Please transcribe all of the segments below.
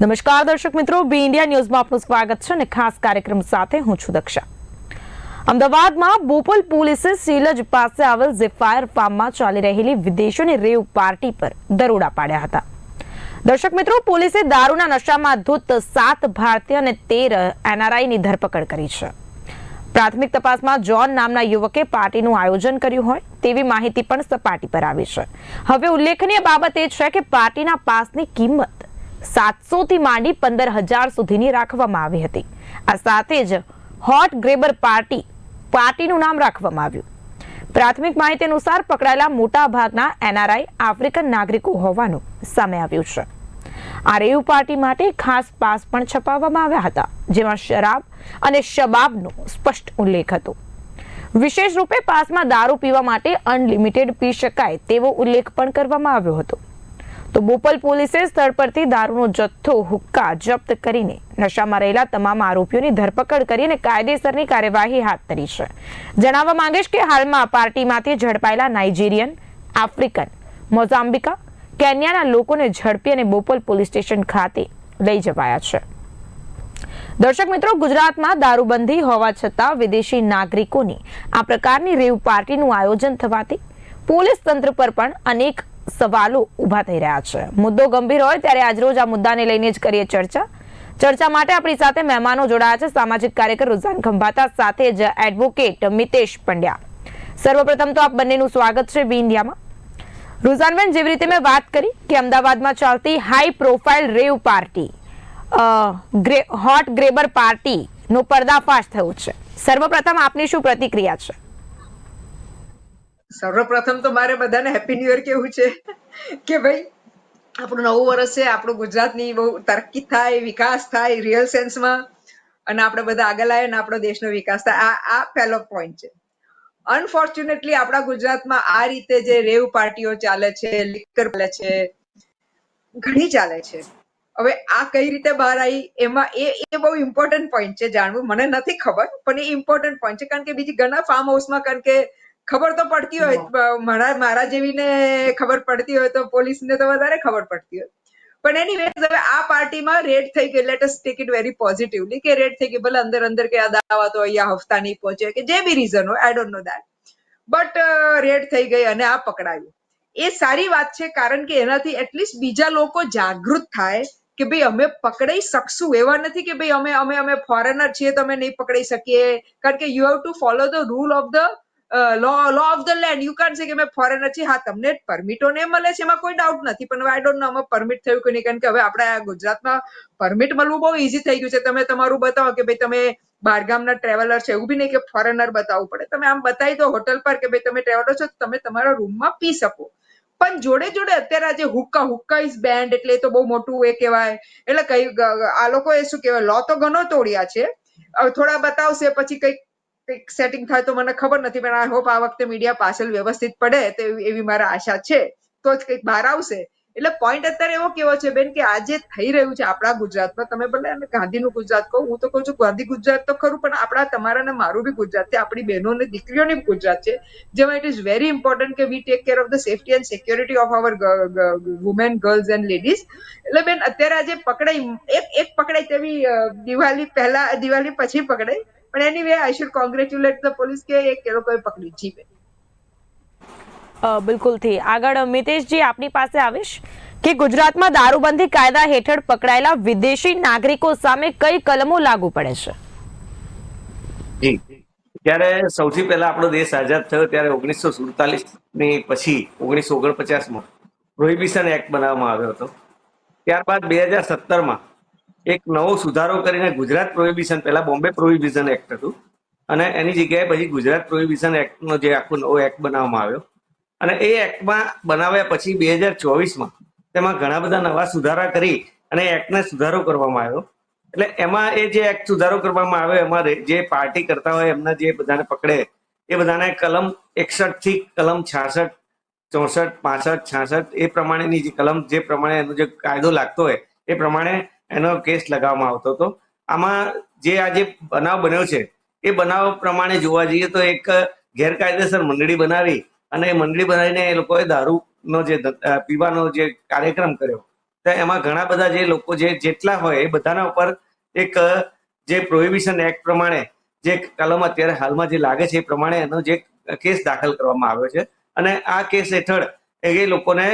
નમસ્કાર, દર્શક મિત્રો. બી ઇન્ડિયા ન્યૂઝમાં આપનું સ્વાગત છે અને ખાસ કાર્યક્રમ સાથે હું છું દક્ષા. અમદાવાદમાં બોપલ પોલીસે સીલજ પાસે આવેલ ઝેફાયર ફાર્મમાં ચાલી રહેલી વિદેશોની રેવ પાર્ટી પર દરોડા પાડ્યા હતા. દર્શક મિત્રો, પોલીસે દારૂના નશામાં ધૂત સાત ભારતીય અને તેર એનઆરઆઈની ધરપકડ કરી છે. પ્રાથમિક તપાસમાં જોન નામના યુવકે પાર્ટીનું આયોજન કર્યું હોય તેવી માહિતી પણ સપાટી પર આવી છે. હવે ઉલ્લેખનીય બાબત એ છે કે પાર્ટીના પાસની કિંમત સાતસો થી માંડી પંદર હજાર સુધીની રાખવામાં આવી હતી. આ સાથે જ હોટ ગ્રેબર પાર્ટી પાર્ટીનું નામ રાખવામાં આવ્યું. પ્રાથમિક માહિતી અનુસાર પકડાયેલા મોટા ભાગના એનઆરઆઈ આફ્રિકન નાગરિકો હોવાનું સામે આવ્યું છે. આ રેવ પાર્ટી માટે ખાસ પાસ પણ છપાવવામાં આવ્યા હતા, જેમાં શરાબ અને શબાબનો સ્પષ્ટ ઉલ્લેખ હતો. વિશેષ રૂપે પાસમાં દારૂ પીવા માટે અનલિમિટેડ પી શકાય તેવો ઉલ્લેખ પણ કરવામાં આવ્યો હતો. તો બોપલ પોલીસે સ્થળ પરથી દારૂનો જથ્થો, હુક્કા જપ્ત કરીને નશામાં રહેલા તમામ આરોપીઓની ધરપકડ કરીને કાયદેસરની કાર્યવાહી હાથ ધરી છે. જણાવવા માંગીશ કે હાલમાં પાર્ટીમાંથી ઝડપાયેલા નાઇજીરિયન, આફ્રિકન, મોઝામ્બિકા, કેન્યાના લોકોને ઝડપી અને બોપલ પોલીસ સ્ટેશન ખાતે લઈ જવાયા છે. દર્શક મિત્રો, ગુજરાતમાં દારૂબંધી હોવા છતાં વિદેશી નાગરિકોની આ પ્રકારની રેવ પાર્ટીનું આયોજન થવાથી પોલીસ તંત્ર પર પણ અનેક સવાલો ઊભા થઈ રહ્યા છે. મુદ્દો ગંભીર હોય ત્યારે આજરોજ આ મુદ્દાને લઈને જ કરીએ ચર્ચા. ચર્ચા માટે આપણી સાથે મહેમાનો જોડાયા છે. સામાજિક કાર્યકર રુઝાન ખંભાતા સાથે જ એડવોકેટ મિતેશ પંડ્યા. સર્વપ્રથમ તો આપ બંનેનું સ્વાગત છે બી ઇન્ડિયામાં. રુઝાનબેન જેવી રીતે મેં વાત કરી કે અમદાવાદમાં ચાલતી high profile rave party hot grabber પાર્ટીનો પર્દાફાશ થયો છે. સર્વપ્રથમ આપની શું પ્રતિક્રિયા છે? સર્વપ્રથમ તો મારે બધાને હેપી ન્યુ યર કેવું છે? કે ભાઈ, આપણું નવું વર્ષ છે, આપણું ગુજરાતની બહુ તરક્કી થાય, વિકાસ થાય રિયલ સેન્સમાં અને આપણે બધા આગળ આવે અને આપણો દેશનો વિકાસ થાય. આ આ પહેલો પોઈન્ટ છે. અનફોર્ચ્યુનેટલી આપણા ગુજરાતમાં આ રીતે જે રેવ પાર્ટીઓ ચાલે છે લિકર ચાલે છે, ઘણી ચાલે છે. હવે આ કઈ રીતે બહાર આવી, એમાં એ એ બહુ ઇમ્પોર્ટન્ટ પોઈન્ટ છે જાણવું. મને નથી ખબર, પણ એ ઇમ્પોર્ટન્ટ પોઈન્ટ છે. કારણ કે બીજી ઘણા ફાર્મ હાઉસમાં કારણ કે ખબર તો પડતી હોય. મારા મારા જેવીને ખબર પડતી હોય તો પોલીસને તો વધારે ખબર પડતી હોય. પણ એની હવે આ પાર્ટીમાં રેડ થઈ ગઈ. Let us take it very positively કે રેડ થઈ ગઈ. ભલે અંદર અંદર કે તો અહીંયા હફતા નહીં પહોંચે કે જે બી રીઝન હોય I don't know that but raid થઈ ગઈ અને આ પકડાયું. એ સારી વાત છે કારણ કે એનાથી એટલીસ્ટ બીજા લોકો જાગૃત થાય કે ભાઈ અમે પકડાઈ શકશું એવા નથી કે ભાઈ અમે અમે અમે ફોરેનર છીએ તો અમે નહીં પકડાઈ શકીએ. કારણ કે you have to follow the rule of the law law of the land you can't say કે મેં ફોરેનર છે હા, તમને પરમિટો ને મળે છે, એમાં કોઈ ડાઉટ નથી. પણ આઈ ડોન્ટ નો અમે પરમિટ થયું કે નહીં? કારણ કે હવે આપણે ગુજરાતમાં પરમિટ મળવું બહુ ઇઝી થઈ ગયું છે. તમે તમારું બતાવો કે ભાઈ તમે બહારગામના ટ્રેવલર છે, એવું બી નહીં કે ફોરેનર બતાવવું પડે. તમે આમ બતાવી દો હોટલ પર કે ભાઈ તમે ટ્રેવલર છો તમે તમારા રૂમમાં પી શકો. પણ જોડે જોડે અત્યારે આજે હુક્કા હુક્કા ઇઝ બેન્ડ એટલે એ તો બહુ મોટું એ કહેવાય. એટલે કઈ આ લોકો એ શું કહેવાય? લો તો ઘણો તોડ્યા છે. થોડા બતાવશે, પછી કંઈક કંઈક સેટિંગ થાય તો મને ખબર નથી, પણ આઈ હોપ આ વખતે મીડિયા પાછળ વ્યવસ્થિત પડે તો એવી મારા આશા છે. તો જ કંઈક બહાર આવશે. એટલે પોઈન્ટ અત્યારે એવો કેવો છે બેન કે આજે થઈ રહ્યું છે આપણા ગુજરાતમાં. તમે ભલે અને ગાંધીનું ગુજરાત કહો, હું તો કહું છું ગાંધી ગુજરાત તો ખરું, પણ આપણા તમારા ને મારું બી ગુજરાત છે, આપણી બહેનો અને દીકરીઓની ગુજરાત છે, જેમાં ઇટ ઇઝ વેરી ઇમ્પોર્ટન્ટ કે we take care of the safety and security of our women girls and ladies એટલે બેન, અત્યારે આજે પકડાઈ, એક એક પકડાઈ તેવી દિવાળી પહેલા દિવાળી પછી પકડાઈ. પણ anyway I should congratulate the police કે એક એ લોકોએ પકડી જીવે. બિલકુલથી આગળ મિતેશજી આપની પાસે આવીશ? કે ગુજરાતમાં દારૂબંધી કાયદા હેઠળ પકડાયેલા વિદેશી નાગરિકો સામે કઈ કલમો લાગુ પડે છે? ત્યારે સૌથી પહેલા આપણો દેશ આઝાદ થયો ત્યારે ઓગણીસો સુડતાલીસની પછી ઓગણીસો ઓગણપચાસમાં પ્રોહિબિશન એક્ટ બનાવવામાં આવ્યો હતો. ત્યારબાદ બે હજાર સત્તરમાં એક નવો સુધારો કરીને ગુજરાત પ્રોહિબિશન, પહેલા બોમ્બે પ્રોહિબિશન એક્ટ હતું. અને એની જગ્યાએ પછી ગુજરાત પ્રોહિબિશન એક્ટનો જે આખો નવો એક્ટ બનાવવામાં આવ્યો. અને એ એક્ટમાં બનાવ્યા પછી બે હજાર ચોવીસમાં તેમાં ઘણા બધા નવા સુધારા કરી અને એક્ટને સુધારો કરવામાં આવ્યો. એટલે એમાં એ જે એક્ટ સુધારો કરવામાં આવ્યો, એમાં જે પાર્ટી કરતા હોય, એમના જે બધાને પકડે, એ બધાને કલમ એકસઠથી કલમ છાસઠ, ચોસઠ, પાસઠ, છાસઠ, એ પ્રમાણેની જે કલમ, જે પ્રમાણે એનો જે કાયદો લાગતો હોય, એ પ્રમાણે એનો કેસ લગાવવામાં આવતો હતો. આમાં જે આ જે બનાવ બન્યો છે, એ બનાવ પ્રમાણે જોવા જઈએ તો એક ગેરકાયદેસર મંડળી બનાવી અને એ મંડળી બનાવીને એ લોકોએ દારૂનો જે પીવાનો જે કાર્યક્રમ કર્યો, તો એમાં ઘણા બધા જે લોકો જે જેટલા હોય એ બધાના ઉપર એક, જે પ્રોહિબિશન એક્ટ પ્રમાણે જે કલમ અત્યારે હાલમાં જે લાગે છે એ પ્રમાણે એનો જે કેસ દાખલ કરવામાં આવ્યો છે. અને આ કેસ હેઠળ એ લોકોને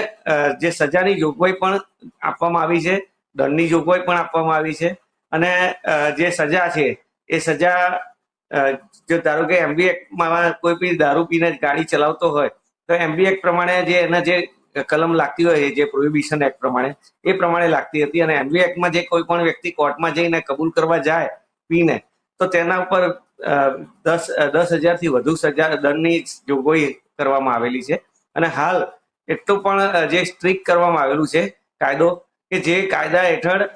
જે સજાની જોગવાઈ પણ આપવામાં આવી છે. દંડની જોગવાઈ પણ આપવામાં આવી છે. અને જે સજા છે, એ સજા જો ધારો કે એમબી એક્ટમાં કોઈ બી દારૂ પીને ગાડી ચલાવતો હોય, તો એમબી એક્ટ પ્રમાણે જે એના જે કલમ લાગતી હોય જે પ્રોહિબિશન એક્ટ પ્રમાણે, એ પ્રમાણે લાગતી હતી. અને એમબી એક્ટમાં જે કોઈ પણ વ્યક્તિ કોર્ટમાં જઈને કબૂલ કરવા જાય પીને, તો તેના ઉપર દસ દસ હજારથી વધુ સજા દંડની જોગવાઈ કરવામાં આવેલી છે. અને હાલ એટલું પણ જે સ્ટ્રિક્ટ કરવામાં આવેલું છે, કાયદો કે જે કાયદા હેઠળ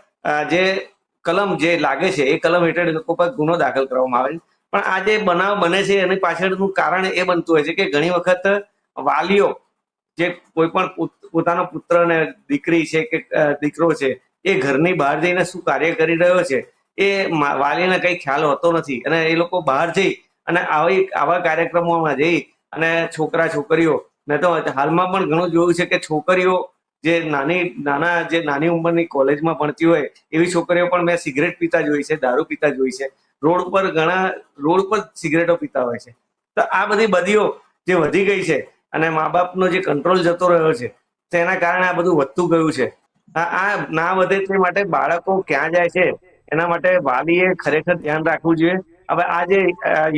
જે કલમ જે લાગે છે, એ કલમ હેઠળ એ લોકો પર ગુનો દાખલ કરવામાં આવે છે. પણ આ જે બનાવ બને છે, એની પાછળનું કારણ એ બનતું હોય છે કે ઘણી વખત વાલીઓ જે કોઈ પણ પુત- પોતાનો પુત્ર ને દીકરી છે કે દીકરો છે, એ ઘરની બહાર જઈને શું કાર્ય કરી રહ્યો છે, એ વાલીને કઈ ખ્યાલ હોતો નથી. અને એ લોકો બહાર જઈ અને આવી, આવા કાર્યક્રમોમાં જઈ અને છોકરા છોકરીઓ મેં તો હાલમાં પણ ઘણું જોયું છે કે છોકરીઓ જે નાની, નાના, જે નાની ઉંમરની કોલેજમાં ભણતી હોય, એવી છોકરીઓ પણ મેં સિગરેટ પીતા જોઈ છે, દારૂ પીતા જોઈ છે. રોડ પર ઘણા, રોડ પર સિગરેટો પીતા હોય છે. તો આ બધી બદીઓ જે વધી ગઈ છે અને મા બાપનો જે કંટ્રોલ જતો રહ્યો છે, તેના કારણે આ બધું વધતું ગયું છે. આ ના વધે તે માટે બાળકો ક્યાં જાય છે, એના માટે વાલીએ ખરેખર ધ્યાન રાખવું જોઈએ. હવે આ જે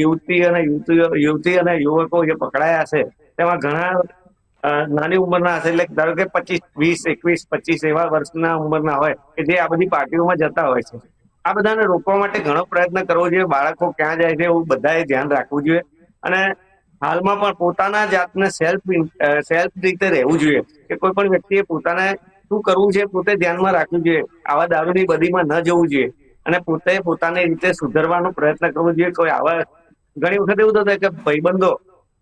યુવતી અને યુવતી અને યુવકો જે પકડાયા છે, તેમાં ઘણા નાની ઉંમરના હશે એટલે ધારો કે પચીસ, વીસ, એકવીસ, પચીસ એવા વર્ષના ઉંમરના હોય કે જે આ બધી પાર્ટીઓમાં જતા હોય છે. આ બધાને રોકવા માટે ઘણો પ્રયત્ન કરવો જોઈએ. બાળકો ક્યાં જાય છે એવું બધાએ ધ્યાન રાખવું જોઈએ. અને હાલમાં પણ પોતાના જાતને સેલ્ફ સેલ્ફ રીતે રહેવું જોઈએ કે કોઈ પણ વ્યક્તિએ પોતાને શું કરવું છે પોતે ધ્યાનમાં રાખવું જોઈએ. આવા દારૂની બદીમાં ન જવું જોઈએ. અને પોતે પોતાની રીતે સુધરવાનો પ્રયત્ન કરવો જોઈએ. કોઈ આવા ઘણી વખત એવું થતું કે ભાઈબંધો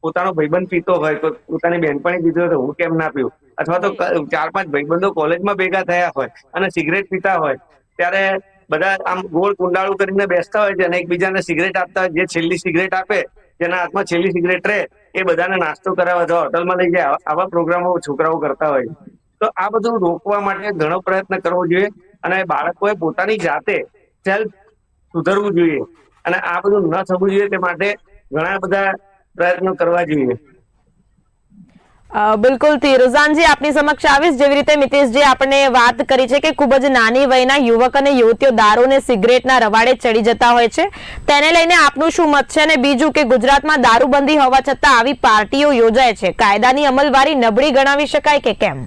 પોતાનો ભાઈબંધ પીતો હોય તો પોતાની બહેનપણી પીધું તો હું કેમ ના પીવું? અથવા તો ચાર પાંચ ભાઈબંધો કોલેજમાં ભેગા થયા હોય અને સિગરેટ પીતા હોય, ત્યારે બધા આમ ગોળ કુંડાળું કરીને બેસતા હોય છે અને એકબીજાને સિગરેટ આપતા હોય, જે છેલ્લી સિગરેટ આપે, જેના હાથમાં છેલ્લી સિગરેટ રહે, એ બધાને નાસ્તો કરાવવા અથવા હોટલમાં લઈ જાય, આવા પ્રોગ્રામો છોકરાઓ કરતા હોય તો આ બધું રોકવા માટે ઘણો પ્રયત્ન કરવો જોઈએ અને બાળકોએ પોતાની જાતે સેલ્ફ સુધરવું જોઈએ. અને આ બધું ન થવું જોઈએ તે માટે ઘણા બધા પ્રયત્નો કરવા જોઈએ. બિલકુલથી. રુઝાનજી, આપની સમક્ષ આવીશ જેવી રીતે મિતેશજી આપણે વાત કરી છે કે ખૂબ જ નાની વયના યુવક અને યુવતીઓ દારૂ અને સિગરેટના રવાડે ચડી જતા હોય છે. તેને લઈને આપનું શું મત છે અને બીજું કે ગુજરાતમાં દારૂબંધી હોવા છતાં આવી પાર્ટીઓ યોજાય છે. કાયદાની અમલવારી નબળી ગણાવી શકાય કે કેમ?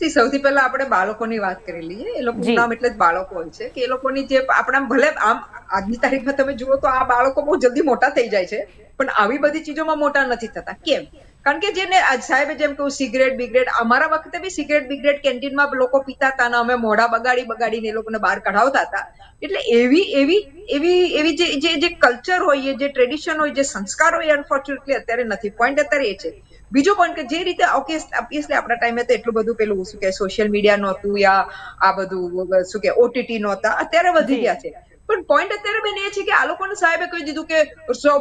સી સૌથી પહેલા આપણે બાળકોની વાત કરી લઈએ. એ લોકો નામ એટલે જ બાળકો હોય છે. કે એ લોકોની જે આપણા ભલે આમ આજની તારીખમાં તમે જુઓ તો આ બાળકો બહુ જલ્દી મોટા થઈ જાય છે. પણ આવી બધી ચીજોમાં મોટા નથી થતા. કેમ? કારણ કે જેને સાહેબે જેમ કહ્યું સિગરેટ બિગરેટ અમારા વખતે બી સિગરેટ બિગરેટ કેન્ટીનમાં લોકો પીતા હતા અને અમે મોઢા બગાડી બગાડીને એ લોકોને બહાર કઢાવતા હતા. એટલે એવી એવી એવી એવી જે જે જે કલ્ચર હોય એ જે ટ્રેડિશન હોય જે સંસ્કાર હોય અનફોર્ચ્યુનેટલી અત્યારે નથી. પોઈન્ટ અત્યારે એ છે. બીજો પોઈન્ટ કે જે રીતે ઓબ્વિયસલી આપણા ટાઈમે તો એટલું બધું પેલું શું કે સોશિયલ મીડિયા નહોતું યા આ બધું, શું કે ઓટીટી નહોતા, અત્યારે વધી. ગયા છે. પણ પોઈન્ટ અત્યારે બેન એ છે કે આ લોકોને સાહેબે કહી દીધું કે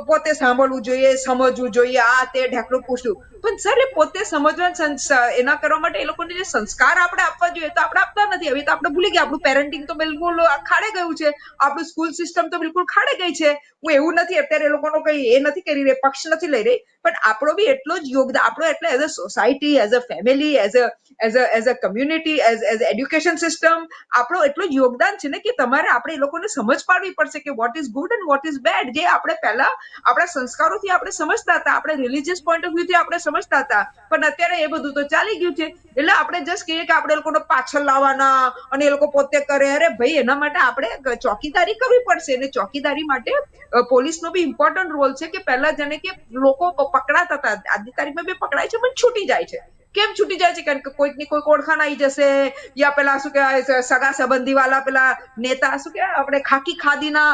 પોતે સાંભળવું જોઈએ, સમજવું જોઈએ, આ તે ઢાકણું પૂછવું પણ સર એ પોતે સમજવા એના કરવા માટે એ લોકોને જે સંસ્કાર આપણે આપવા જોઈએ તો આપણે આપતા નથી. હવે તો આપણે ભૂલી ગયા. આપણું પેરેન્ટિંગ તો બિલકુલ ખાડે ગયું છે. આપણું સ્કૂલ સિસ્ટમ તો બિલકુલ ખાડે ગઈ છે. હું એવું નથી, અત્યારે એ લોકોનો કઈ એ નથી કરી રહી, પક્ષ નથી લઈ રહી. પણ આપણો બી એટલો જ યોગદાન, આપણો એટલે as a society as a family as a as a as a community as as education system આપણો એટલું જ યોગદાન છે ને કે તમારે આપણે એ લોકોને સમજ પાડવી પડશે કે what is good and what is bad જે આપણે પહેલા આપણા સંસ્કારોથી આપણે સમજતા હતા, આપણે રિલીજિયસ પોઈન્ટ ઓફ વ્યૂથી આપણે સમજતા હતા, પણ અત્યારે એ બધું તો ચાલી ગયું છે. એટલે આપણે જસ્ટ કહીએ કે આપણે લોકોને પાછળ લાવવાના અને એ લોકો પોતે કરે. અરે ભાઈ, એના માટે આપણે ચોકીદારી કરવી પડશે. અને ચોકીદારી માટે પોલીસનો બી ઇમ્પોર્ટન્ટ રોલ છે કે પહેલા જેને કે લોકો પકડાતા હતા. આજની તારીખમાં બી પકડાય છે પણ છૂટી જાય છે. કેમ છૂટી જાય છે? કારણ કે કોઈકની કોઈક ઓળખાણ આવી જશે યા પેલા શું કહેવાય સગા સંબંધી વાળા પેલા નેતા શું કહેવાય આપણે ખાકી ખાદીના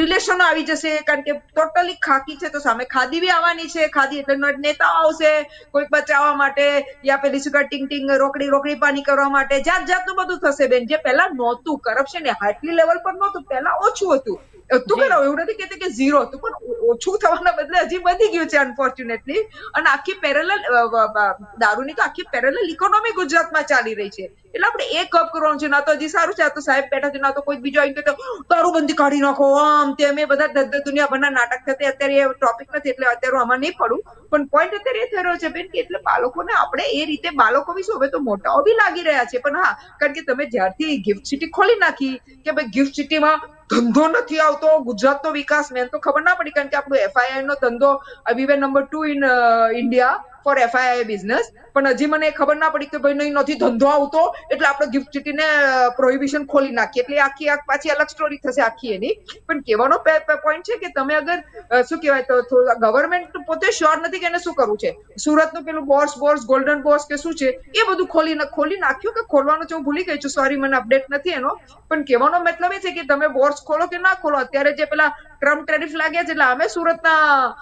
રિલેશન આવી જશે. કારણ કે ટોટલી ખાકી છે તો સામે ખાદી બી આવવાની છે. ખાદી એટલે નેતાઓ આવશે કોઈક બચાવવા માટે યા પેલી શું ટીંગ ટીંગ રોકડી રોકડી પાણી કરવા માટે. જાત જાતનું બધું થશે બેન. જે પહેલા નહોતું કરપ્શન એ હાર્ટલી લેવલ પર નહોતું પહેલા ઓછું હતું. કે ખરું એવું નથી કહેતી કે ઝીરો હતું પણ ઓછું થવાના બદલે હજી વધી ગયું છે અનફોર્ચ્યુનેટલી અને આખી પેરેલલ દારૂની તો આખી પેરેલલ ઇકોનોમી ગુજરાતમાં ચાલી રહી છે. એટલે આપણે એ કપ કરવાનું છે, ના તો હજી સારું છે, આ તો સાહેબ બેઠા છે, ના તો કોઈ બીજો આવીને કહેતો દારૂબંધી કાઢી નાખો, આમ તે અમે બધા ધદ્ધ દુનિયાભરના નાટક થતા, અત્યારે એ ટોપિક નથી, એટલે અત્યારે આમાં નહીં પડું પણ પોઈન્ટ અત્યારે એ થઈ રહ્યો છે, બેન, કે એટલે બાળકોને આપણે એ રીતે, બાળકો વિશે હવે તો મોટાઓ બી લાગી રહ્યા છે, પણ હા, કારણ કે તમે જ્યારથી ગિફ્ટ સિટી ખોલી નાખી, કે ભાઈ ગિફ્ટ સિટીમાં ધંધો નથી આવતો, ગુજરાતનો વિકાસ, મેં તો ખબર ના પડી, કારણ કે આપણો એફઆઈઆઈ નો ધંધો we number two in India for FII business પણ હજી મને ખબર ના પડી કે ભાઈ નહીં, નથી, ધંધો આવતો. એટલે આપણે ગિફ્ટ સિટીને પ્રોહિબિશન ખોલી નાખીએ. એટલે આખી, આખ પાછી અલગ સ્ટોરી થશે આખી એની. પણ કહેવાનો પોઈન્ટ છે કે તમે અગર શું કહેવાય, તો ગવર્મેન્ટ પોતે શ્યોર નથી કે એને શું કરવું છે. સુરતનું પેલું બોર્સ બોર્સ ગોલ્ડન બોર્સ કે શું છે, એ બધું ખોલી ખોલી નાખ્યું કે ખોલવાનું છે, હું ભૂલી ગઈ છું. સોરી મને અપડેટ નથી એનો. પણ કહેવાનો મતલબ એ છે કે તમે બોર્સ ખોલો કે ના ખોલો, અત્યારે જે પેલા ટ્રમ્પ ટેરિફ લાગ્યા છે, એટલે અમે સુરતના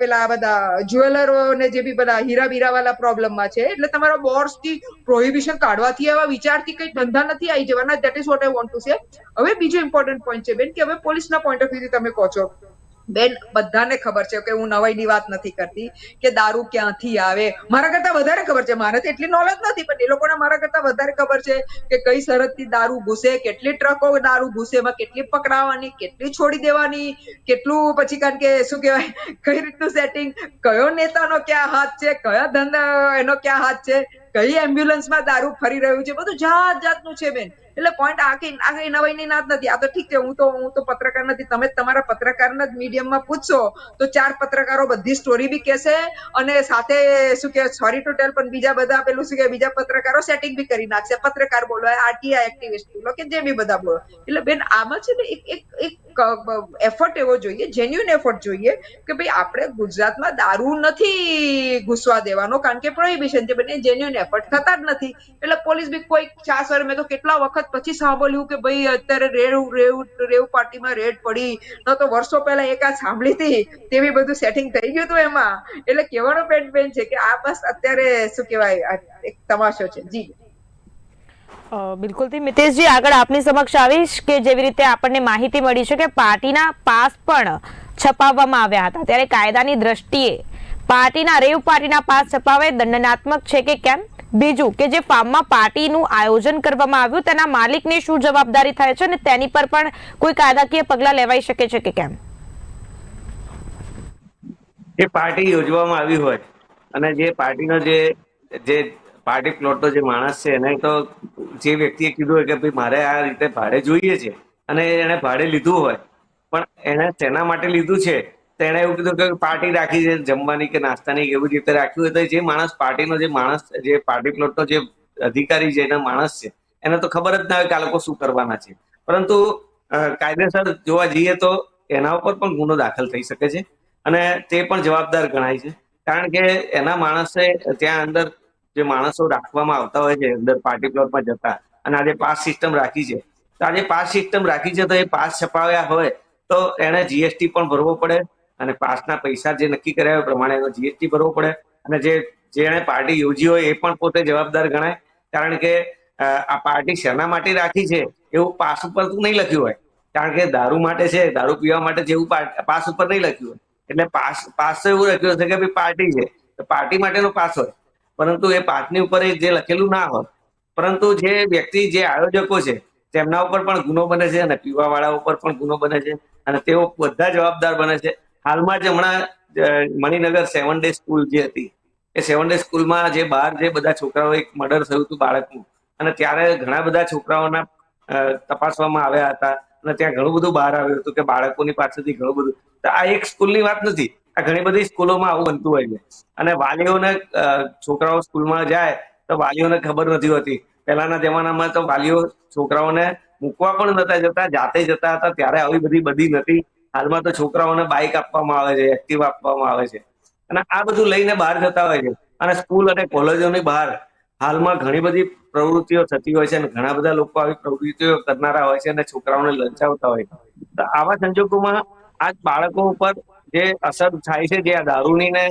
પેલા બધા જ્વેલરો ને જે બી બધા હીરા બીરા વાળા પ્રોબ્લેમમાં છે. એટલે તમારા બોર્સથી પ્રોહિબિશન કાઢવાથી એવા વિચારથી કઈ ધંધા નથી આવી જવાના. That is what I want to say હવે બીજો ઇમ્પોર્ટન્ટ પોઈન્ટ છે બેન, કે હવે પોલીસના પોઈન્ટ ઓફ વ્યૂથી તમે કહો છો. બેન, બધાને ખબર છે કે હું નવાઈની વાત નથી કરતી, કે દારૂ ક્યાંથી આવે? મારા કરતા વધારે ખબર છે. મારે તો એટલી નોલેજ નથી, પણ એ લોકોને મારા કરતા વધારે ખબર છે કે કઈ સરહદથી દારૂ ઘૂસે, કેટલી ટ્રકો દારૂ ઘૂસે, એમાં કેટલી પકડાવાની, કેટલી છોડી દેવાની, કેટલું પછી કારણ કે શું કહેવાય, કઈ રીતનું સેટિંગ કયો નેતાનો ક્યાં હાથ છે, કયા ધંધા એનો ક્યાં હાથ છે, કઈ એમ્બ્યુલન્સમાં દારૂ ફરી રહ્યું છે, બધું જાત જાતનું છે બેન. એટલે પોઈન્ટ આખી આખી નવાઈની નાત નથી. આ તો ઠીક છે, હું તો હું તો પત્રકાર નથી. તમે તમારા પત્રકારના જ મીડિયમમાં પૂછશો, તો ચાર પત્રકારો બધી સ્ટોરી બી કહેશે અને સાથે શું કે સોરી ટુ ટેલ પણ બીજા બધા પેલું શું કે બીજા પત્રકારો સેટિંગ બી કરી નાખશે. પત્રકાર બોલો આરટીઆઈ એક્ટિવિસ્ટ બોલો કે જે બી બધા બોલો. એટલે બેન, આમાં છે ને એક એક એફર્ટ એવો જોઈએ જેન્યુન એફર્ટ જોઈએ કે ભાઈ આપણે ગુજરાતમાં દારૂ નથી ઘૂસવા દેવાનો કારણ કે પ્રોહિબિશન છે, બંને જેન્યુન એફર્ટ થતા જ નથી. એટલે પોલીસ બી કોઈ ચાર સર મેં તો કેટલા વખત પછી સાંભળ્યું કે ભાઈ અત્યારે રેવ રેવ રેવ પાર્ટીમાં રેડ પડી, ન તો વર્ષો પહેલા એક આ સાંભળી હતી, તેવી બધું સેટિંગ થઈ ગયું હતું એમાં. એટલે કહેવાનો પેન્ટ પેન છે કે આ બસ અત્યારે શું કહેવાય એક તમાશો છે. જી. બિલકુલથી મિતેશજી, આગળ આપની સમક્ષ આવીશ કે જેવી રીતે આપણને માહિતી મળી છે કે પાર્ટીના પાસ પણ છપાવવામાં આવ્યા હતા. ત્યારે કાયદાની દ્રષ્ટિએ પાર્ટીના, રેવ પાર્ટીના પાસ છપાવે દંડનાત્મક છે કે કેમ? બીજું કે જે ફાર્મમાં પાર્ટીનું આયોજન કરવામાં આવ્યું, તેના માલિકની શું જવાબદારી થાય છે અને તેની પર પણ કોઈ કાયદાકીય પગલાં લેવાઈ શકે છે કે કેમ? જે પાર્ટી યોજવામાં આવી હોય અને જે પાર્ટીનો જે જે પાર્ટી પ્લોટનો જે માણસ છે, એને તો જે વ્યક્તિએ કીધું હોય કે ભાઈ મારે આ રીતે ભાડે જોઈએ છે, અને એને ભાડે લીધું હોય, પણ એને શેના માટે લીધું છે તેણે એવું કીધું કે પાર્ટી રાખી છે, જમવાની કે નાસ્તાની એવી રીતે રાખ્યું હોય, તો જે માણસ પાર્ટીનો જે માણસ, જે પાર્ટી પ્લોટનો જે અધિકારી છે, એના માણસ છે, એને તો ખબર જ ના હોય કે આ લોકો શું કરવાના છે, પરંતુ કાયદેસર જોવા જઈએ તો એના ઉપર પણ ગુનો દાખલ થઈ શકે છે, અને તે પણ જવાબદાર ગણાય છે, કારણ કે એના માણસે ત્યાં અંદર જે માણસો રાખવામાં આવતા હોય છે, અંદર પાર્ટી પ્લોટમાં જતા. અને આજે પાસ સિસ્ટમ રાખી છે. તો આજે પાસ સિસ્ટમ રાખી છે તો એ પાસ છપાવ્યા હોય, તો એને જીએસટી પણ ભરવો પડે. અને પાસના પૈસા જે નક્કી કર્યા હોય પ્રમાણે એનો જીએસટી ભરવો પડે. અને જે જેણે પાર્ટી યોજી હોય એ પણ પોતે જવાબદાર ગણાય. કારણ કે આ પાર્ટી શેના માટે રાખી છે, એવું પાસ ઉપર તું નહીં લખ્યું હોય. કારણ કે દારૂ માટે છે, દારૂ પીવા માટે જેવું પાસ ઉપર નહીં લખ્યું હોય. એટલે પાસ પાસ તો એવું લખ્યું હશે કે ભાઈ પાર્ટી છે. પાર્ટી માટેનો પાસ હોય. પરંતુ એ પાઠની ઉપર જે લખેલું ના હોય, પરંતુ જે વ્યક્તિ, જે આયોજકો છે, તેમના ઉપર પણ ગુનો બને છે અને પીવા વાળા ઉપર પણ ગુનો બને છે અને તેઓ બધા જવાબદાર બને છે. હાલમાં જ હમણાં મણિનગર સેવન ડે સ્કૂલ જે હતી, એ સેવન ડે સ્કૂલમાં જે બહાર જે બધા છોકરાઓ એક મર્ડર થયું હતું બાળકનું અને ત્યારે ઘણા બધા છોકરાઓના તપાસવામાં આવ્યા હતા અને ત્યાં ઘણું બધું બહાર આવ્યું હતું કે બાળકોની પાસેથી ઘણું બધું. આ એક સ્કૂલની વાત નથી આ ઘણી બધી સ્કૂલોમાં આવું બનતું હોય છે. અને વાલીઓને છોકરાઓ સ્કૂલમાં જાય તો વાલીઓને ખબર નથી હોતી. પહેલાના જમાનામાં તો વાલીઓ છોકરાઓને મૂકવા પણ નતા જતા, જાતે જતા હતા, ત્યારે આવી બધી બધી નથી. હાલમાં તો છોકરાઓને બાઇક આપવામાં આવે છે, એક્ટિવા આપવામાં આવે છે. અને આ બધું લઈને બહાર જતા હોય છે. અને સ્કૂલ અને કોલેજોની બહાર હાલમાં ઘણી બધી પ્રવૃત્તિઓ થતી હોય છે અને ઘણા બધા લોકો આવી પ્રવૃત્તિઓ કરનારા હોય છે અને છોકરાઓને લલચાવતા હોય છે. તો આવા સંજોગોમાં આ બાળકો ઉપર જે અસર થાય છે, જે આ દારૂની ને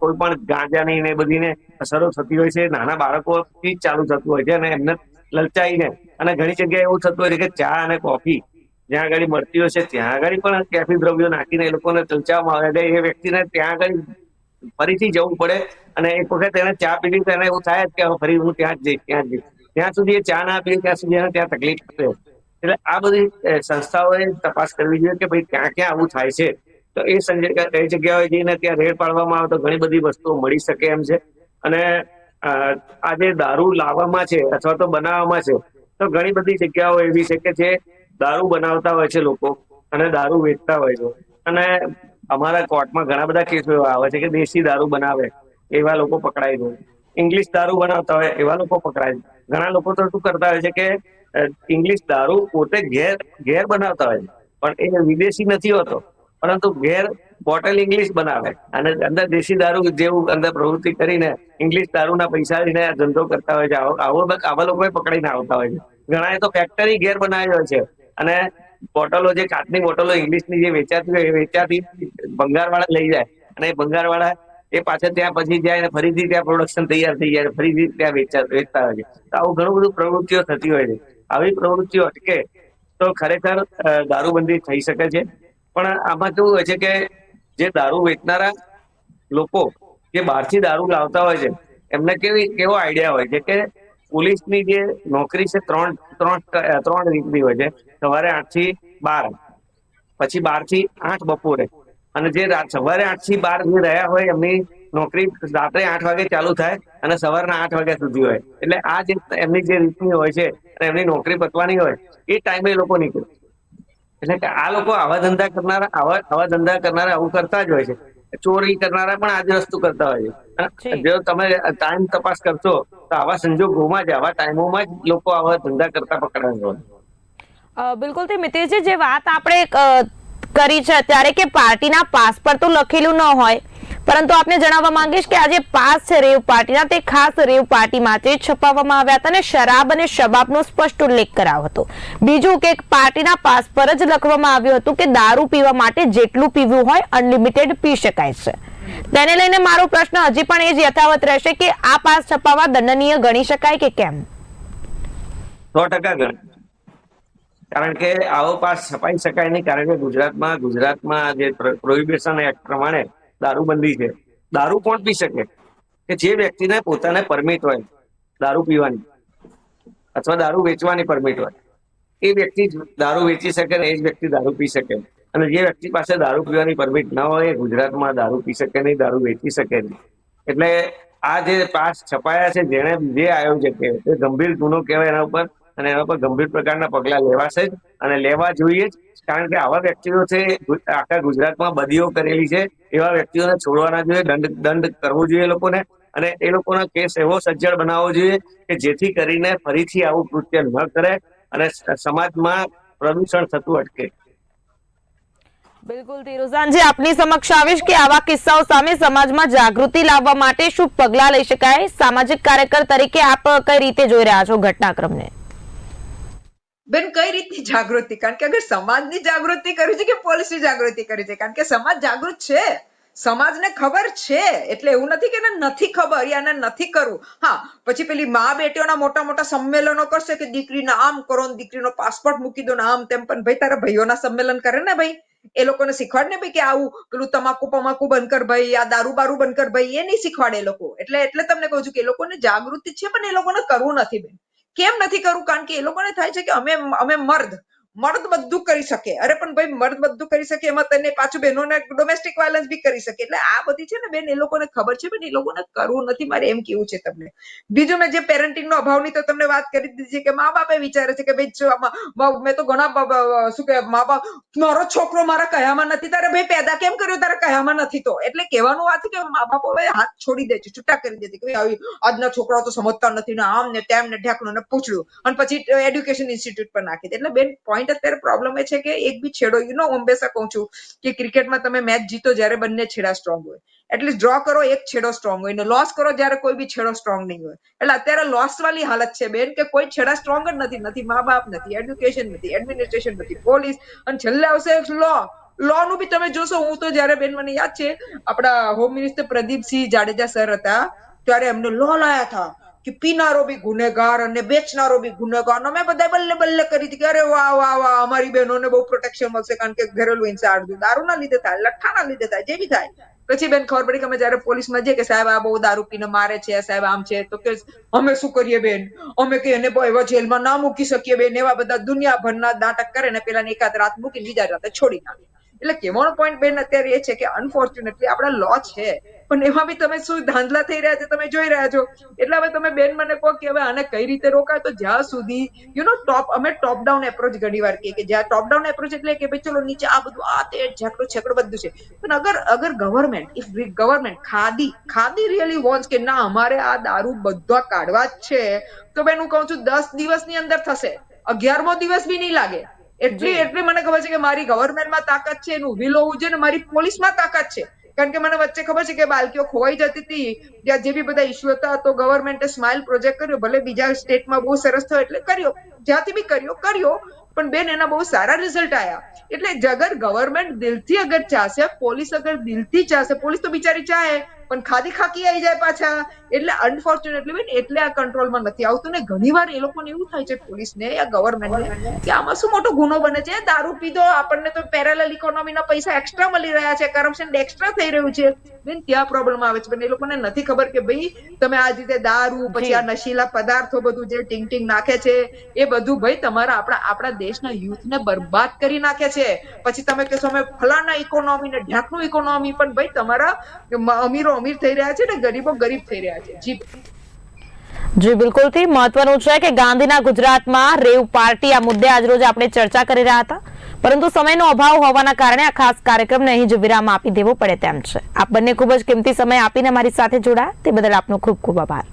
કોઈ પણ ગાંજાની ને બધીને અસરો થતી હોય છે, નાના બાળકોથી જ ચાલુ થતું હોય છે અને એમને લલચાઈને અને ઘણી જગ્યાએ એવું થતું હોય છે કે ચા અને કોફી જ્યાં આગળ મળતી હોય છે, ત્યાં આગળ પણ કેફી દ્રવ્યો નાખીને એ લોકોને ચલચાવવામાં આવે એટલે એ વ્યક્તિને ત્યાં આગળ ફરીથી જવું પડે અને એક વખત એને ચા પીધી તો એને એવું થાય જ કે હવે ફરી હું ત્યાં જ જઈશ, ત્યાં જ જઈશ. ત્યાં સુધી એ ચા ના પીએ ત્યાં સુધી એને ત્યાં તકલીફ થશે. એટલે આ બધી સંસ્થાઓએ તપાસ કરવી જોઈએ કે ભાઈ ક્યાં ક્યાં આવું થાય છે. તો એ સંજય એ જગ્યાએ જઈને ત્યાં રેડ પાડવામાં આવે તો ઘણી બધી વસ્તુઓ મળી શકે એમ છે. અને આ જે દારૂ લાવવામાં છે અથવા તો બનાવવામાં છે, તો ઘણી બધી જગ્યાઓ એવી છે કે જે દારૂ બનાવતા હોય છે લોકો અને દારૂ વેચતા હોય છે. અને અમારા કોર્ટમાં ઘણા બધા કેસો એવા આવે છે કે દેશી દારૂ બનાવે એવા લોકો પકડાય જાય ઇંગ્લિશ દારૂ બનાવતા હોય એવા લોકો પકડાય ઘણા લોકો તો શું કરતા હોય છે કે ઇંગ્લિશ દારૂ પોતે ઘેર ઘેર બનાવતા હોય છે. પણ એ વિદેશી નથી હોતો. પરંતુ ઘેર બોટલ ઇંગ્લિશ બનાવે. અને અંદર દેશી દારૂ જેવું અંદર પ્રવૃત્તિ કરીને ઇંગ્લિશ દારૂના પૈસા લઈને આ ધંધો કરતા હોય છે. આવો આવો- લોકો પકડીને આવતા હોય છે. ઘણા તો ફેક્ટરી ઘેર બનાવી હોય છે. અને બોટલો જે કાચની બોટલો ઇંગ્લિશની જે વેચાતી હોય એ વેચાતી બંગાળવાળા લઈ જાય. અને એ ભંગારવાળા એ પાછળ ત્યાં પછી જાય અને ફરીથી ત્યાં પ્રોડક્શન તૈયાર થઈ જાય ફરીથી ત્યાં વેચા વેચતા હોય છે. તો આવું ઘણું બધું પ્રવૃત્તિઓ થતી હોય છે. આવી પ્રવૃત્તિઓ અટકે તો ખરેખર દારૂબંધી થઈ શકે છે. પણ આમાં કેવું હોય છે કે જે દારૂ વેચનારા લોકો જે બહારથી દારૂ લાવતા હોય છે, એમને કેવી, કેવો આઈડિયા હોય છે કે પોલીસની જે નોકરી છે ત્રણ ત્રણ ત્રણ રીતની હોય છે. સવારે આઠથી બાર, પછી બારથી આઠ બપોરે. અને જે સવારે આઠથી બાર જે રહ્યા હોય એમની નોકરી રાત્રે આઠ વાગે ચાલુ થાય અને સવારના આઠ વાગ્યા સુધી હોય. એટલે આ જે, એમની જે રીતની હોય છે અને એમની નોકરી પતવાની હોય, એ ટાઈમે લોકો નીકળે. એટલે કે આ લોકો આવા ધંધા કરનારા આવા આવા ધંધા કરનારા આવું કરતા જ હોય છે. ચોરી કરનારા પણ આજ વસ્તુ કરતા હોય છે. જો. તમે ટાઈમ તપાસ કરશો તો આવા સંજોગોમાં જ આવા ટાઈમોમાં જ લોકો આવા ધંધા કરતા પકડાયા હોય બિલકુલ તે મિતેશજી જે વાત આપણે કરી છે અત્યારે કે પાર્ટીના પાસ પર તો લખેલું ન હોય પરંતુ આપને જણાવવા માંગીશ કે આજે પાસ છે રેવ પાર્ટીના, તે ખાસ રેવ પાર્ટી માટે છપાવવામાં આવ્યા હતા અને શરાબ અને શબાબનો સ્પષ્ટ ઉલ્લેખ કરાયો હતો. બીજું કે પાર્ટીના પાસ પર જ લખવામાં આવ્યું હતું કે દારૂ પીવા માટે જેટલું પીવું હોય, અનલિમિટેડ પી શકાય છે. તેને લઈને મારો પ્રશ્ન હજી પણ એ જ યથાવત રહેશે કે આ પાસ છપાવવા દંડનીય ગણી શકાય કે કેમ? સો ટકા કારણ કે આવો પાસ છપાઈ શકાય નહીં, કારણ કે ગુજરાતમાં ગુજરાતમાં જે પ્રોહિબિશન એક્ટ પ્રમાણે દારૂબંધી છે. દારૂ કોણ પી શકે? કે જે વ્યક્તિને પોતાને પરમિટ હોય, દારૂ પીવાની અથવા દારૂ વેચવાની પરમિટ હોય. એ વ્યક્તિ દારૂ વેચી શકે ને એ જ વ્યક્તિ દારૂ પી શકે. અને જે વ્યક્તિ પાસે દારૂ પીવાની પરમિટ ન હોય, એ ગુજરાતમાં દારૂ પી શકે નહીં, દારૂ વેચી શકે નહીં. એટલે આ જે પાસ છપાયા છે જેને જે આયોજકે એ ગંભીર ગુનો કહેવાય એના ઉપર અને એના પર ગંભીર પ્રકારના પગલા લેવાશે જ અને લેવા જોઈએ જ. કારણ કે આવા વ્યક્તિઓ છે આખા ગુજરાતમાં બદીઓ કરેલી છે. એવા વ્યક્તિઓને છોડવાના જોઈએ, દંડ દંડ કરવો જોઈએ લોકોને. અને એ લોકોનો કેસ એવો સજ્જડ બનાવવો જોઈએ કે જેથી કરીને ફરીથી આવું કૃત્ય ન કરે અને સમાજમાં પ્રદૂષણ થતું અટકે. બિલકુલ ધીરુઝાનજી આપની સમક્ષ આવીશ કે આવા કિસ્સાઓ સામે સમાજમાં જાગૃતિ લાવવા માટે શું પગલા લઈ શકાય? સામાજિક કાર્યકર તરીકે આપ કઈ રીતે જોઈ રહ્યા છો ઘટનાક્રમને? બેન, કઈ રીતની જાગૃતિ? કારણ કે અગર સમાજની જાગૃતિ કરવી છે કે પોલીસની જાગૃતિ કરવી છે? કારણ કે સમાજ જાગૃત છે. સમાજને ખબર છે. એટલે એવું નથી કે નથી ખબર યાને નથી કરવું હા, પછી પેલી મા બેટીઓના મોટા મોટા સંમેલનો કરશે કે દીકરીને આમ કરો દીકરીનો પાસપોર્ટ મૂકી દો ને આમ તેમ, પણ ભાઈ તારા ભાઈઓના સંમેલન કરે ને ભાઈ, એ લોકોને શીખવાડ ને ભાઈ કે આવું પેલું તમાકુ પમાકુ બંધ કર ભાઈ, આ દારૂ બારૂ બંધ કર ભાઈ, એ નહીં શીખવાડે એ લોકો. એટલે એટલે તમને કહું છું કે એ લોકોને જાગૃતિ છે, પણ એ લોકોને કરવું નથી બેન. કેમ નથી કરવું કારણ કે એ લોકોને થાય છે કે અમે અમે મર્દ. મર્દ બધું કરી શકે. અરે, પણ ભાઈ મર્દ બધું કરી શકે, એમાં તને પાછું બહેનોને ડોમેસ્ટિક વાયલન્સ બી કરી શકે. એટલે આ બધી છે ને બેન, એ લોકોને ખબર છે, બેન, એ લોકોને કરવું નથી. મારે એમ કેવું છે તમને. બીજું મેં જે પેરેન્ટિંગ નો અભાવની તો તમને વાત કરી દીધી છે કે મા બાપે વિચારે છે કે ભાઈ મ- તો ઘણા શું કે મા બાપ, મારો છોકરો મારા કયામાં નથી. તારે ભાઈ પેદા કેમ કર્યો તારા કયામાં નથી તો? એટલે કહેવાનું વાત કે મા બાપો હવે હાથ છોડી દે છે, છૂટા કરી દે છે કે ભાઈ, આવી આજના છોકરાઓ તો સમજતા નથી ને આમ ને તેમ ને ઢેકણું ને પૂછડું. અને પછી એડ્યુકેશન ઇન્સ્ટિટ્યૂટ પર નાખી દે. એટલે બેન પોઈન્ટ અત્યારે પ્રોબ્લેમ એ છે કે એક બી છેડો યુ નો હંમેશા કહું છું કે ક્રિકેટમાં તમે મેચ જીતો જ્યારે બંને છેડા સ્ટ્રોંગ હોય. એટલીસ્ટ ડ્રો કરો, એક છેડો સ્ટ્રોંગ હોય. ને લોસ કરો જ્યારે કોઈ બી છેડો સ્ટ્રોંગ નહીં હોય. એટલે અત્યારે લોસ વાળી હાલત છે બેન કે કોઈ છેડા સ્ટ્રોંગ જ નથી. નથી મા બાપ, નથી એડ્યુકેશન નથી એડમિનિસ્ટ્રેશન નથી પોલીસ અને છેલ્લે આવશે લો લો નું બી તમે જોશો. હું તો જ્યારે બેન મને યાદ છે, આપણા home minister Pradipsinh Jadeja sir હતા, ત્યારે એમને લો લાયા હતા. કે પીનારો બી ગુનેગાર અને વેચનારો બી ગુનેગાર. અમે બધા બલ્લે બલ્લે કરી હતી કે અરે વાહ વાહ વાહ, અમારી બહેનોને બહુ પ્રોટેક્શન મળશે કારણ કે ઘરેલું હિંસા દારૂના લીધે થાય, લઠ્ઠાના લીધે થાય, જે બી થાય. પછી બેન ખબર પડી કે અમે જયારે પોલીસમાં જઈએ કે સાહેબ આ બહુ દારૂ પીને મારે છે, સાહેબ આમ છે, તો કે અમે શું કરીએ બેન? અમે કે એને એવા જેલમાં ના મૂકી શકીએ બેન, એવા બધા દુનિયાભરના નાટક કરે ને પેલા એકાદ રાત મૂકી બીજા રાતે છોડી નાખે. એટલે કેવાનો પોઈન્ટ બેન અત્યારે એ છે કે અનફોર્ચ્યુનેટલી આપણા લો છે. પણ એમાં બી તમે શું ધાંધલા થઈ રહ્યા છે તમે જોઈ રહ્યા છો. એટલે હવે તમે બેન મને કહો કે હવે આને કઈ રીતે રોકાય? તો જ્યાં સુધી યુ નો ટોપ અમે ટોપ ડાઉન એપ્રોચ ઘણી વાર કહીએ કે જ્યાં ટોપ ડાઉન એપ્રોચ એટલે કે ભાઈ ચલો નીચે આ બધું આ તે ઝાકડો છેકડો બધું છે. પણ અગર અગર government if government khadi khadi really wants કે ના અમારે આ દારૂ બધા કાઢવા જ છે તો બેન હું કહું છું દસ દિવસની અંદર થશે. અગિયારમો દિવસ બી નહીં લાગે. એટલી એટલી મને ખબર છે કે મારી ગવર્મેન્ટમાં તાકાત છે એનું વિલ હોવું જોઈએ ને મારી પોલીસમાં તાકાત છે. કારણ કે મને વચ્ચે ખબર છે કે બાલકીઓ ખોવાઈ જતી હતી. ત્યાં જે બી બધા ઇસ્યુ હતા, તો ગવર્મેન્ટે સ્માઇલ પ્રોજેક્ટ કર્યો. ભલે બીજા સ્ટેટમાં બહુ સરસ થયો એટલે કર્યો. જ્યાંથી બી કર્યો કર્યો. પણ બેન, એના બહુ સારા રિઝલ્ટ આવ્યા એટલે જગર ગવર્મેન્ટ દિલથી અગર ચાહશે પોલીસ અગર દિલથી ચાહશે પોલીસ તો બિચારી ચાહે. પણ ખાદી ખાકી આવી જાય પાછા. એટલે અનફોર્ચ્યુનેટલી બેન એટલે આ કંટ્રોલમાં નથી આવતું. ને ઘણીવાર એ લોકોને એવું થાય છે પોલીસને યા ગવર્મેન્ટને કે આમાં શું મોટો ગુનો બને છે? દારૂ પીધો આપણને તો પેરેલલ ઇકોનોમીના પૈસા એક્સ્ટ્રા મળી રહ્યા છે કરપ્શન એક્સ્ટ્રા થઈ રહ્યું છે. બેન ત્યાં પ્રોબ્લેમ આવે છે. પણ એ લોકોને નથી ખબર કે ભાઈ તમે આ રીતે દારૂ પછી આ નશીલા પદાર્થો બધું જે ટીંગ ટીંગ નાખે છે એ બધું ભાઈ તમારા આપણા આપણા દેશના યુથને બરબાદ કરી નાખે છે. પછી તમે કહેશો અમે ફલાના ઇકોનોમી ને ઢાંકનું ઇકોનોમી પણ ભાઈ તમારા મ- અમીરો અમીર થઈ રહ્યા છે ને ગરીબો ગરીબ થઈ રહ્યા છે. જી. જી, બિલકુલથી મહત્વનું છે કે ગાંધીના ગુજરાતમાં રેવ પાર્ટી આ મુદ્દે આજરોજ આપણે ચર્ચા કરી રહ્યા હતા. પરંતુ સમયનો અભાવ હોવાના કારણે આ ખાસ કાર્યક્રમને અહીં જ વિરામ આપી દેવો પડે તેમ છે. આપ બંને ખૂબ જ કિંમતી સમય આપીને મારી સાથે જોડાયા. તે બદલ આપનો ખૂબ ખૂબ આભાર.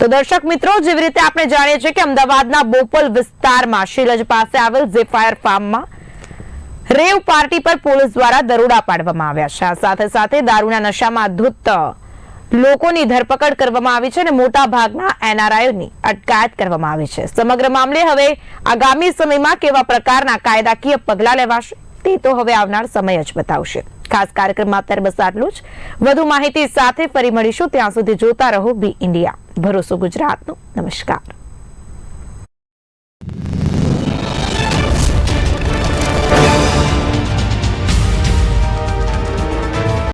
તો દર્શક મિત્રો, જેવી રીતે આપણે જાણીએ છીએ કે અમદાવાદના બોપલ વિસ્તારમાં શીલજ પાસે આવેલ ઝેફાયર ફાર્મમાં રેવ પાર્ટી પર પોલીસ દ્વારા દરોડા પાડવામાં આવ્યા છે. સાથે સાથે દારૂના નશામાં ધૂત લોકોની ધરપકડ કરવામાં આવી છે અને મોટા ભાગના એનઆરઆઈની અટકાયત કરવામાં આવી છે. સમગ્ર મામલે હવે આગામી સમયમાં કેવા પ્રકારના કાયદાકીય પગલાં લેવાશે તે તો હવે આવનાર સમય જ બતાવશે. ખાસ કાર્યક્રમમાં અત્યારે બસ આટલું જ. વધુ માહિતી સાથે ફરી મળીશું. ત્યાં સુધી જોતા રહો બી ઇન્ડિયા. ભરોસો ગુજરાતનો. નમસ્કાર.